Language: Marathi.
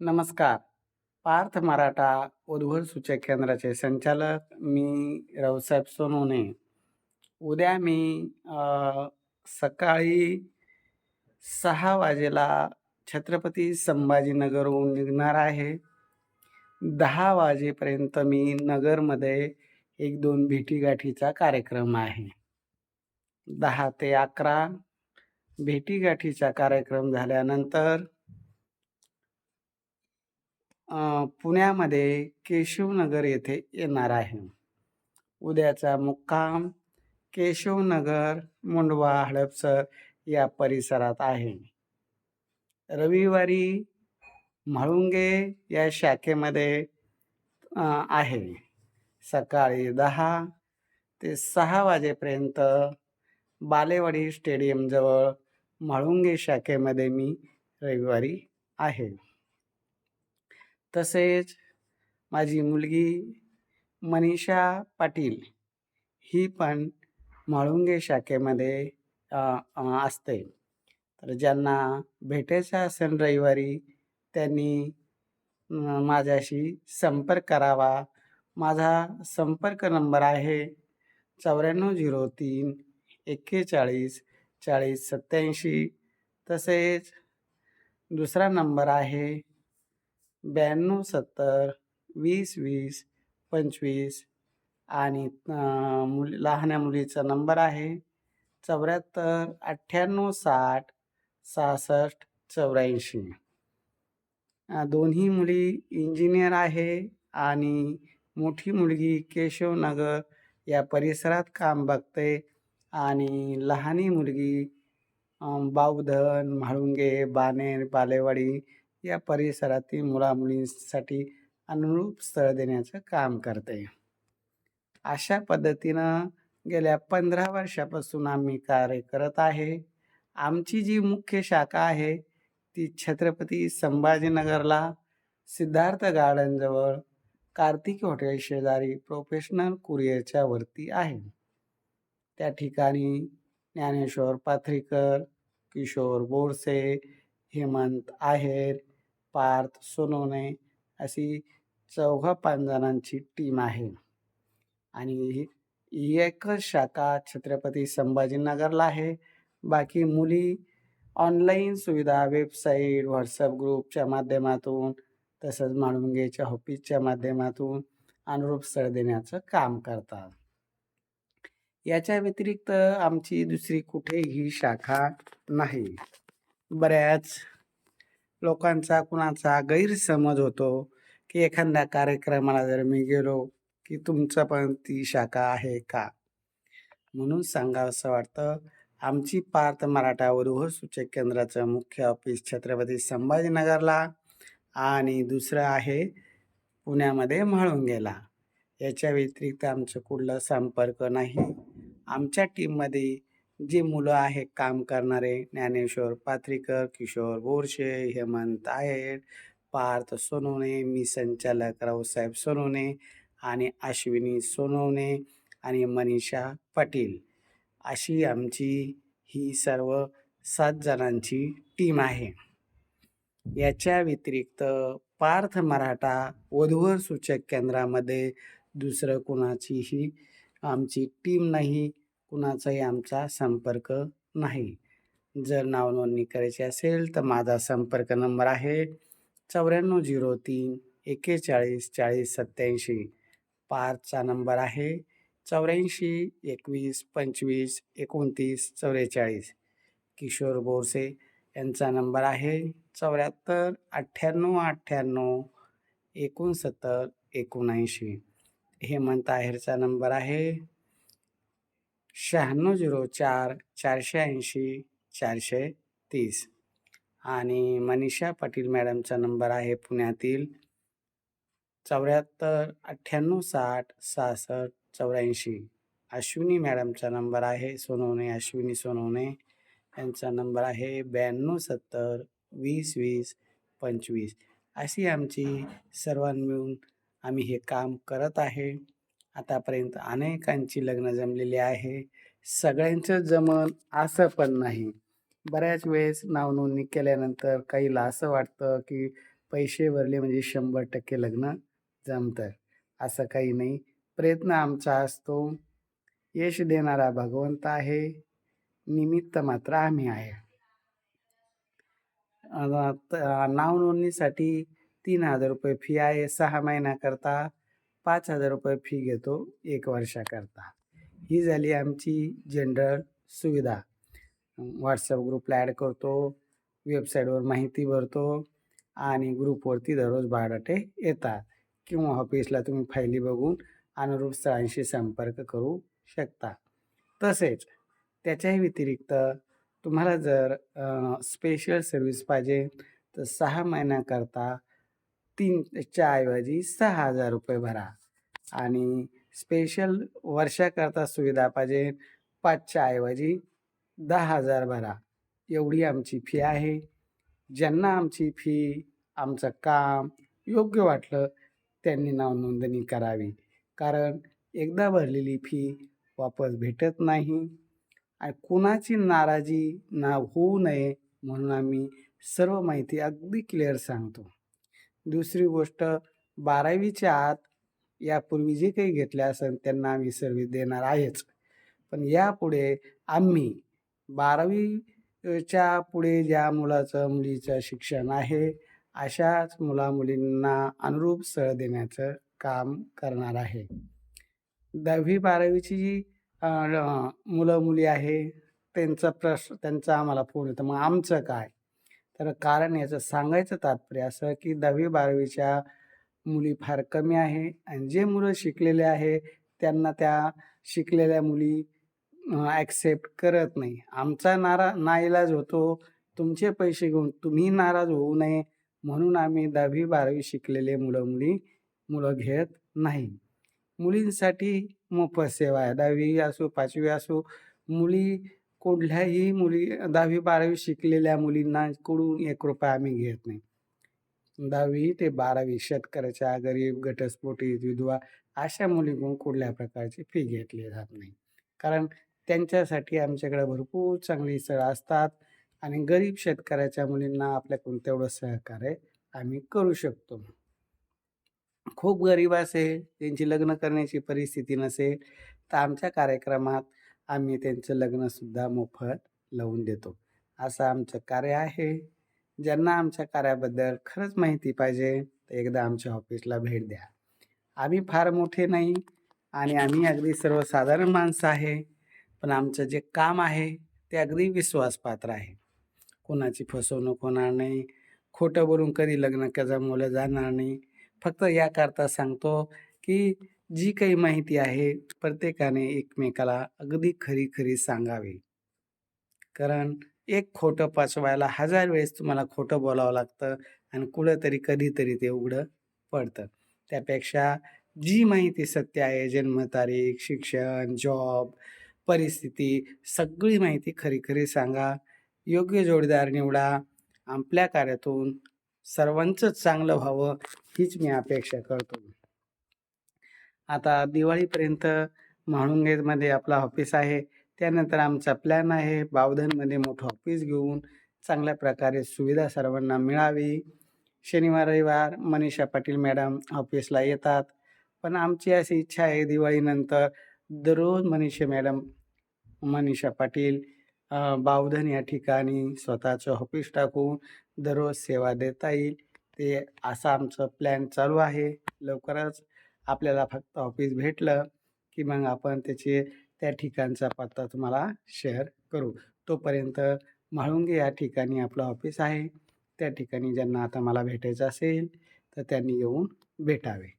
नमस्कार. पार्थ मराठा उद्भव सूचक केंद्राचे संचालक मी रावसाहेब सोनवणे. उद्या मी सकाळी सहा वाजेला छत्रपती संभाजीनगरहून निघणार आहे. दहा वाजेपर्यंत मी नगरमध्ये एक दोन भेटीगाठीचा कार्यक्रम आहे. दहा ते अकरा भेटीगाठीचा कार्यक्रम झाल्यानंतर अ, पुण्यामध्ये केशवनगर येथे येणार आहे. उद्याचा मुक्काम केशवनगर मुंडवा हडपसर या परिसरात आहे. रविवारी म्हाळुंगे या शाखेमध्ये अ, आहे. सकाळी दहा ते सहा वाजेपर्यंत बालेवाडी स्टेडियमजवळ म्हाळुंगे शाखेमध्ये मी रविवारी आहे. तसेच माझी मुलगी मनीषा पाटील ही पण म्हाळुंगे शाखेमध्ये असते. तर ज्यांना भेटायचं असेल रविवारी त्यांनी माझ्याशी संपर्क करावा. माझा संपर्क नंबर आहे चौऱ्याण्णव झिरो तीन एक्केचाळीस चाळीस सत्याऐंशी तसेच दुसरा नंबर आहे ब्याण्णव सत्तर वीस वीस पंचवीस आणि अ, मुली लहान्या मुलीचा नंबर आहे. चौऱ्याहत्तर अठ्ठ्याण्णव साठ सहासष्ट चौऱ्याऐंशी. दोन्ही मुली इंजिनियर आहे आणि मोठी मुलगी केशवनगर या परिसरात काम बघते आणि लहानी मुलगी बावधन म्हाळुंगे बानेर बालेवाडी या परिसरातील मुलामुलींसाठी अनुरूप स्थळ देण्याचं काम करते. अशा पद्धतीनं गेल्या पंधरा वर्षापासून आम्ही कार्य करत आहे. आमची जी मुख्य शाखा आहे ती छत्रपती संभाजीनगरला सिद्धार्थ गार्डनजवळ कार्तिक हॉटेल शेजारी प्रोफेशनल कुरिअरच्या वरती आहे. त्या ठिकाणी ज्ञानेश्वर पाथरीकर किशोर बोरसे हेमंत आहेर पार्थ सोनवणे अशी चौघा पाच जणांची टीम आहे. आणि ही एकच शाखा छत्रपती संभाजीनगरला आहे. बाकी मुली ऑनलाईन सुविधा वेबसाईट व्हॉट्सअप ग्रुपच्या माध्यमातून तसंच माणुंगेच्या ऑफिसच्या माध्यमातून अनुरूप स्थळ देण्याचं काम करतात. याच्या व्यतिरिक्त आमची दुसरी कुठेही शाखा नाही. बऱ्याच लोकांचा कुणाचा गैरसमज होतो की एखाद्या कार्यक्रमाला जर मी गेलो की तुमचं पण ती शाखा आहे का? म्हणून सांगावंसं वाटतं. आमची पार्थ मराठा वधूवर सूचक केंद्राचं मुख्य ऑफिस छत्रपती संभाजीनगरला आणि दुसरं आहे पुण्यामध्ये म्हाळुंगेला. याच्या व्यतिरिक्त आमचं कुठलं संपर्क नाही. आमच्या टीममध्ये जे मुलं आहेत काम करणारे ज्ञानेश्वर पात्रीकर किशोर बोरशे हेमंत आहेर पार्थ सोनवणे मी संचालक रावसाहेब सोनवणे आणि अश्विनी सोनवणे आणि मनीषा पाटील. अशी आमची ही सर्व सात जणांची टीम आहे. याच्या व्यतिरिक्त पार्थ मराठा वधूवर सूचक केंद्रामध्ये दुसरं कुणाचीही आमची टीम नाही. कुणाचाही आमचा संपर्क नाही. जर नावनोंदणी करायची असेल तर माझा संपर्क नंबर आहे चौऱ्याण्णव झिरो तीन एक्केचाळीस चाळीस सत्याऐंशी पाचचा नंबर आहे चौऱ्याऐंशी एकवीस पंचवीस एकोणतीस चौवेचाळीस किशोर बोरसे यांचा नंबर आहे चौऱ्याहत्तर अठ्ठ्याण्णव अठ्ठ्याण्णव एकोणसत्तर एकोणऐंशी. हेमंत आहेरचा नंबर आहे शहाण्णव झिरो चार चारशे ऐंशी चारशे तीस. आणि मनीषा पाटील मॅडमचा नंबर आहे पुण्यातील चौऱ्याहत्तर अठ्ठ्याण्णव साठ सहासष्ट चौऱ्याऐंशी. अश्विनी मॅडमचा नंबर आहे सोनवणे अश्विनी सोनवणे यांचा नंबर आहे ब्याण्णव सत्तर वीस वीस पंचवीस. अशी आमची सर्वांनी मिळून आम्ही हे काम करत आहे. आतापर्यंत अनेकांची लग्न जमलेली आहे. सगळ्यांचं जमन असं पण नाही. बऱ्याच वेळेस नावनोंदणी केल्यानंतर काहीला असं वाटतं की पैसे भरले म्हणजे शंभर टक्के लग्न जमतं. असं काही नाही. प्रयत्न आमचा असतो. यश देणारा भगवंत आहे. निमित्त मात्र आम्ही आहे. नावनोंदणीसाठी तीन हजार रुपये फी आहे. सहा महिन्याकरता पाच हजार रुपये फी घेतो एक वर्षाकरता. ही झाली आमची जनरल सुविधा. व्हॉट्सअप ग्रुपला ॲड करतो वेबसाईटवर माहिती भरतो आणि ग्रुपवरती दररोज बायोडाटे येतात. किंवा ऑफिसला तुम्ही फायली बघून अनुरूप स्थळांशी संपर्क करू शकता. तसेच त्याच्याही व्यतिरिक्त तुम्हाला जर स्पेशल सर्विस पाहिजे तर सहा महिन्याकरता तीनच्या ऐवजी सहा हजार रुपये भरा. आणि स्पेशल वर्षाकरता सुविधा पाहिजे पाचच्या ऐवजी दहा हजार भरा. एवढी आमची फी आहे. ज्यांना आमची फी आमचं काम योग्य वाटलं त्यांनी नाव नोंदणी करावी. कारण एकदा भरलेली फी वापस भेटत नाही. आणि कुणाची नाराजी ना होऊ नये म्हणून आम्ही सर्व माहिती अगदी क्लिअर सांगतो. दुसरी गोष्ट बारावीच्या आत यापूर्वी जे काही घेतले असेल त्यांना आम्ही सर्व्हिस देणार आहेच. पण यापुढे आम्ही बारावीच्या पुढे ज्या मुलाचं मुलीचं शिक्षण आहे अशाच मुला मुलींना अनुरूप सळ देण्याचं काम करणार आहे. दहावी बारावीची जी मुलं मुली आहे त्यांचा प्रश्न त्यांचा आम्हाला फोन येतो. मग आमचं काय? तर कारण याचं सांगायचं तात्पर्य असं की दहावी बारावीच्या मुली फार कमी आहे आणि जे मुलं शिकलेले आहे त्यांना त्या शिकलेल्या मुली ॲक्सेप्ट करत नाही. आमचा नारा नाईलाज होतो तुमचे पैसे घेऊन तुम्ही नाराज होऊ नये म्हणून आम्ही दहावी बारावी शिकलेले मुलं मुली मुलं घेत नाही. मुलींसाठी मोफत सेवा आहे. दहावी असो पाचवी असो मुली कुठल्याही मुली दहावी बारावी शिकलेल्या मुलींना कडून एक रुपया आम्ही घेत नाही. दहावी ते बारावी शेतकऱ्याच्या गरीब घटस्फोटीत विधवा अशा मुलीकडून कुठल्या प्रकारची फी घेतली जात नाही. कारण त्यांच्यासाठी आमच्याकडे भरपूर चांगली स्थळं असतात आणि गरीब शेतकऱ्याच्या मुलींना आपल्याकडून तेवढं सहकार्य आम्ही करू शकतो. खूप गरीब असेल त्यांची लग्न करण्याची परिस्थिती नसेल तर आमच्या कार्यक्रमात आम्ही त्यांचं लग्नसुद्धा मोफत लावून देतो. असं आमचं कार्य आहे. ज्यांना आमच्या कार्याबद्दल खरंच माहिती पाहिजे तर एकदा आमच्या ऑफिसला भेट द्या. आम्ही फार मोठे नाही आणि आम्ही अगदी सर्वसाधारण माणसं आहे पण आमचं जे काम आहे ते अगदी विश्वासपात्र आहे. कोणाची फसवणूक होणार नाही खोटं बोलून कधी लग्न जमवलं जाणार नाही. फक्त याकरता सांगतो की जी काही माहिती आहे प्रत्येकाने एकमेकाला अगदी खरी खरी सांगावी. कारण एक खोटं पाचवायला हजार वेळेस तुम्हाला खोटं बोलावं लागतं आणि कुठंतरी कधीतरी ते उघडं पडतं. त्यापेक्षा जी माहिती सत्य आहे जन्मतारीख शिक्षण जॉब परिस्थिती सगळी माहिती खरी खरी सांगा. योग्य जोडीदार निवडा. आपल्या कार्यातून सर्वांचं चांगलं व्हावं हीच मी अपेक्षा करतो. आता दिवाळीपर्यंत म्हाळुंगेमध्ये आपला ऑफिस आहे. त्यानंतर आमचा प्लॅन आहे बावधनमध्ये मोठं ऑफिस घेऊन चांगल्या प्रकारे सुविधा सर्वांना मिळावी. शनिवार रविवार मनीषा पाटील मॅडम ऑफिसला येतात. पण आमची अशी इच्छा आहे दिवाळीनंतर दररोज मनीषा मॅडम मनीषा पाटील बावधन या ठिकाणी स्वतःचं ऑफिस टाकून दररोज सेवा देता येईल. ते असा आमचं प्लॅन चालू आहे. लवकरच आपल्याला फक्त ऑफिस भेटलं की मग आपण त्याचे त्या ठिकाणचा पत्ता तुम्हाला शेअर करू. तोपर्यंत म्हाळुंगे या ठिकाणी आपलं ऑफिस आहे. त्या ठिकाणी ज्यांना आता मला भेटायचं असेल तर त्यांनी येऊन भेटावे.